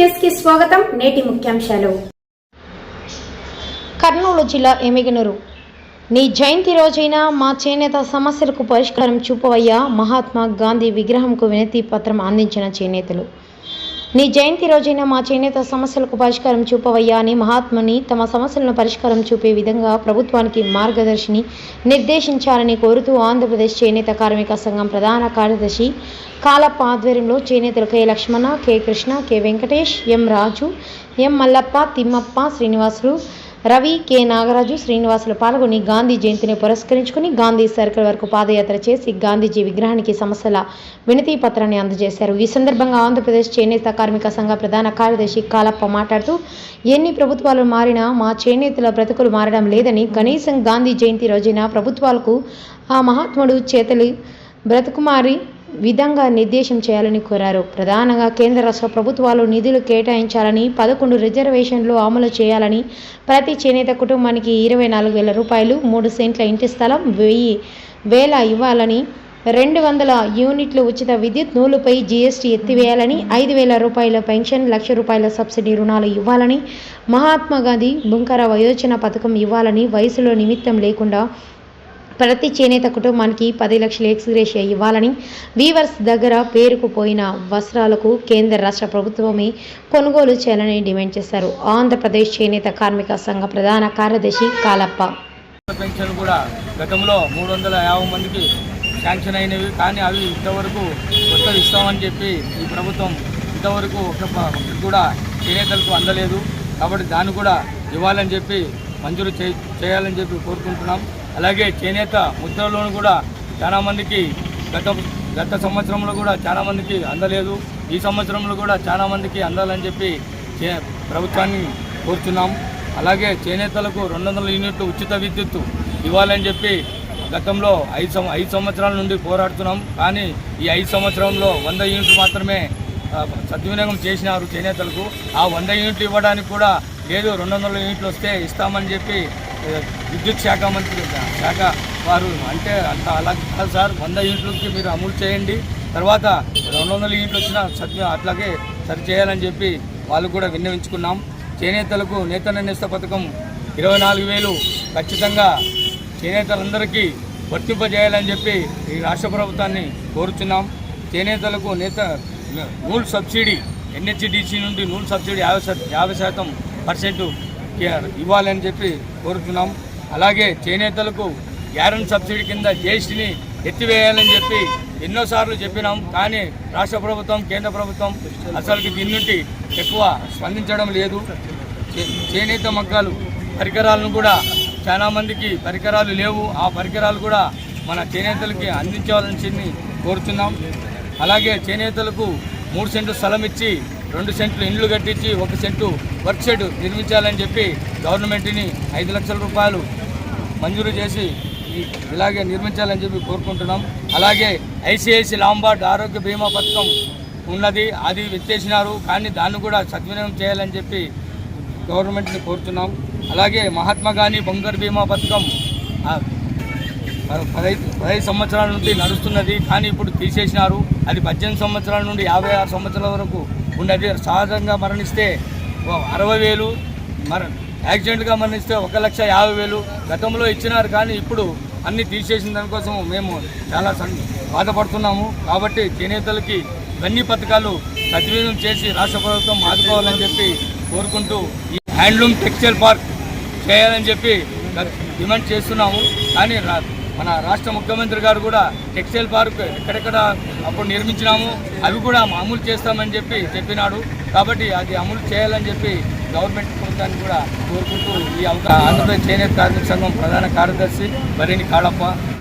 కి స్వాగతం నేటి ముఖ్యాంశాలు. కర్నూలు జిల్లా ఎమిగనూరు. నీ జయంతి రోజైన మా చేనేత సమస్యలకు పరిష్కారం చూపవయ్యా మహాత్మా గాంధీ విగ్రహంకు వినతి పత్రం అందించిన చేనేతలు. నీ జయంతి రోజైన మా చేనేత సమస్యలకు పరిష్కారం చూపవయ్యా. అని మహాత్ముని తమ సమస్యలను పరిష్కారం చూపే విధంగా ప్రభుత్వానికి మార్గదర్శిని నిర్దేశించాలని కోరుతూ ఆంధ్రప్రదేశ్ చేనేత కార్మిక సంఘం ప్రధాన కార్యదర్శి కాలప్ప ఆధ్వర్యంలో చేనేతలు K. Lakshmana K. Krishna K. Venkatesh M. Raju M. Mallappa Thimmappa Srinivasulu Ravi K. Nagaraju Srinivasulu పాల్గొని గాంధీ జయంతిని పురస్కరించుకుని గాంధీ సర్కిల్ వరకు పాదయాత్ర చేసి గాంధీజీ విగ్రహానికి సమస్యల వినతి పత్రాన్ని అందజేశారు. ఈ సందర్భంగా ఆంధ్రప్రదేశ్ చేనేత కార్మిక సంఘ ప్రధాన కార్యదర్శి కాలప్ప మాట్లాడుతూ ఎన్ని ప్రభుత్వాలు మారినా మా చేనేతల బ్రతుకులు మారడం లేదని కనీసం గాంధీ జయంతి రోజున ప్రభుత్వాలకు ఆ మహాత్ముడు చేతలు బ్రతుకుమారి విధంగా నిర్దేశం చేయాలని కోరారు. ప్రధానంగా కేంద్ర రాష్ట్ర ప్రభుత్వాలు నిధులు కేటాయించాలని పదకొండు రిజర్వేషన్లు అమలు చేయాలని ప్రతి చేనేత కుటుంబానికి ఇరవై నాలుగు వేల రూపాయలు మూడు సెంట్ల ఇంటి స్థలం వెయ్యి వేల ఇవ్వాలని రెండు వందల యూనిట్లు ఉచిత విద్యుత్ నూలుపై జీఎస్టీ ఎత్తివేయాలని ఐదు వేల రూపాయల పెన్షన్ లక్ష రూపాయల సబ్సిడీ రుణాలు ఇవ్వాలని మహాత్మా గాంధీ బుంకర వయోజన పథకం ఇవ్వాలని వయసులో నిమిత్తం లేకుండా ప్రతి చేనేత కుటుంబానికి పది లక్షల ఎక్స్గ్రేషియా ఇవ్వాలని వీవర్స్ దగ్గర పేరుకుపోయిన వస్త్రాలకు కేంద్ర రాష్ట్ర ప్రభుత్వమే కొనుగోలు చేయాలని డిమాండ్ చేశారు. ఆంధ్రప్రదేశ్ చేనేత కార్మిక సంఘ ప్రధాన కార్యదర్శి కాలప్ప. పెన్షన్ కూడా గతంలో మూడు వందల యాభై మందికి శాంక్షన్ అయినవి కానీ అవి ఇంతవరకు కొత్తవి ఇస్తామని చెప్పి ఈ ప్రభుత్వం ఇంతవరకు ఒక కూడా చేనేతలకు అందలేదు. కాబట్టి దాన్ని కూడా ఇవ్వాలని చెప్పి మంజూరు చేయాలని చెప్పి కోరుకుంటున్నాం. అలాగే చేనేత ముద్రలోను కూడా చాలామందికి గత గత సంవత్సరంలో కూడా చాలామందికి అందలేదు. ఈ సంవత్సరంలో కూడా చాలామందికి అందాలని చెప్పి చే- ప్రభుత్వాన్ని కోరుతున్నాం అలాగే చేనేతలకు రెండు వందల యూనిట్లు ఉచిత విద్యుత్ ఇవ్వాలని చెప్పి గతంలో ఐదు సం ఐదు సంవత్సరాల నుండి పోరాడుతున్నాం. కానీ ఈ ఐదు సంవత్సరంలో వంద యూనిట్లు మాత్రమే సద్వినియోగం చేసినారు చేనేతలకు. ఆ వంద యూనిట్లు ఇవ్వడానికి కూడా లేదు రెండు వందల యూనిట్లు వస్తే ఇస్తామని చెప్పి విద్యుత్ శాఖ మంత్రి శాఖ వారు అంటే అంత అలా కాదు సార్. వంద యూనిట్లకి మీరు అమలు చేయండి. తర్వాత రెండు వందల యూనిట్లు వచ్చినా సద్వి అట్లాగే సరిచేయాలని చెప్పి వాళ్ళు కూడా విన్నవించుకున్నాం. చేనేతలకు నేత నేస్త పథకం ఇరవై నాలుగు వేలు ఖచ్చితంగా చేనేతలందరికీ వర్తింపజేయాలని చెప్పి ఈ రాష్ట్ర ప్రభుత్వాన్ని కోరుచున్నాం. చేనేతలకు నేత నూల్ సబ్సిడీ ఎన్హెచ్డిసి నుండి నూల్ సబ్సిడీ యాభై శాతం యాభై శాతం పర్సెంట్ ఇవ్వాలని చెప్పి కోరుతున్నాం. అలాగే చేనేతలకు గ్యారెంట్ సబ్సిడీ కింద జిఎస్టీని ఎత్తివేయాలని చెప్పి ఎన్నోసార్లు చెప్పినాం. కానీ రాష్ట్ర ప్రభుత్వం కేంద్ర ప్రభుత్వం అసలుకి దీని నుండి ఎక్కువ స్పందించడం లేదు. చే- చేనేత మగ్గాలు పరికరాలను కూడా చాలా మందికి పరికరాలు లేవు. ఆ పరికరాలు కూడా మన చేనేతలకి అందించవలసింది కోరుతున్నాం. అలాగే చేనేతలకు మూడు సెంట్లు స్థలం ఇచ్చి రెండు సెంట్లు ఇండ్లు కట్టించి ఒక సెంటు వర్క్ షెడ్ నిర్మించాలని చెప్పి గవర్నమెంట్ని ఐదు లక్షల రూపాయలు మంజూరు చేసి ఇలాగే నిర్మించాలని చెప్పి కోరుకుంటున్నాం. అలాగే ఐసిఐసి లాంబార్డ్ ఆరోగ్య బీమా పథకం ఉన్నది అది ఎత్తేసినారు కానీ దాన్ని కూడా సద్వినియోగం చేయాలని చెప్పి గవర్నమెంట్ని కోరుతున్నాం. అలాగే మహాత్మా గాంధీ బంగారు బీమా పథకం పదహైదు పదహైదు సంవత్సరాల నుండి నడుస్తున్నది కానీ ఇప్పుడు తీసేసినారు. అది పద్దెనిమిది సంవత్సరాల నుండి యాభై ఆరు సంవత్సరాల వరకు ఉన్నది సహజంగా మరణిస్తే అరవై వేలు మర యాక్సిడెంట్గా మరణిస్తే ఒక లక్ష యాభై వేలు గతంలో ఇచ్చినారు కానీ ఇప్పుడు అన్ని తీసేసిన దానికోసం మేము చాలా సం బాధపడుతున్నాము. కాబట్టి చేనేతలకి ఇవన్నీ పథకాలు సద్వినియోగం చేసి రాష్ట్ర ప్రభుత్వం ఆదుకోవాలని చెప్పి కోరుకుంటూ ఈ హ్యాండ్లూమ్ టెక్స్టైల్ పార్క్ చేయాలని చెప్పి డిమాండ్ చేస్తున్నాము. కానీ రాదు మన రాష్ట్ర ముఖ్యమంత్రి గారు కూడా టెక్స్టైల్ పార్క్ ఎక్కడెక్కడ అప్పుడు నిర్మించినాము అవి కూడా అమలు చేస్తామని చెప్పి చెప్పినాడు. కాబట్టి అది అమలు చేయాలని చెప్పి గవర్నమెంట్ ప్రభుత్వాన్ని కూడా కోరుకుంటూ ఈ అవకాశం ఆంధ్రప్రదేశ్ చేనేత కార్మిక సంఘం ప్రధాన కార్యదర్శి బరేని కాళప్ప